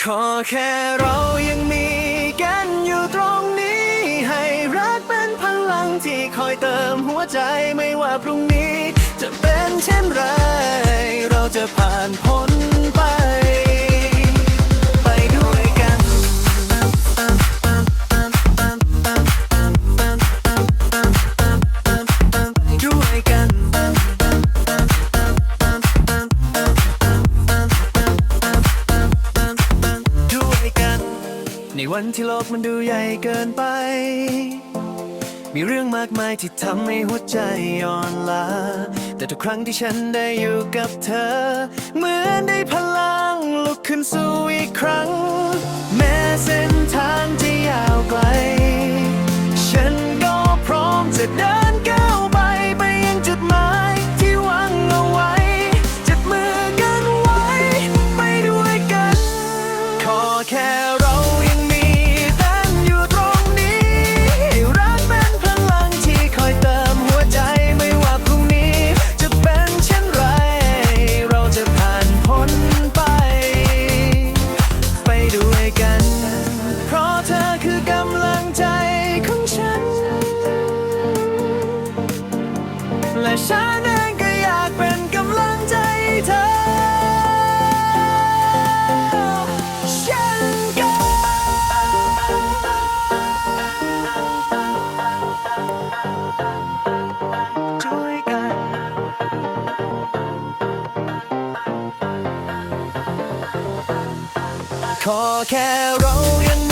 ขอแค่เรายังมีกันอยู่ตรงนี้ ให้รักเป็นพลังที่คอยเติมหัวใจไม่ว่าพรุ่งนี้ จะเป็นเช่นไร เราจะผ่านพ้น วันที่โลกมันดูใหญ่เกินไป มีเรื่องมากมายที่ทำให้หัวใจอ่อนล้า แต่ทุกครั้งที่ฉันได้อยู่กับเธอ เหมือนได้พลังลุกขึ้นสู้อีกครั้ง กัน เพราะเธอคือกำลังใจของฉัน และฉัน ขอแค่เรายัง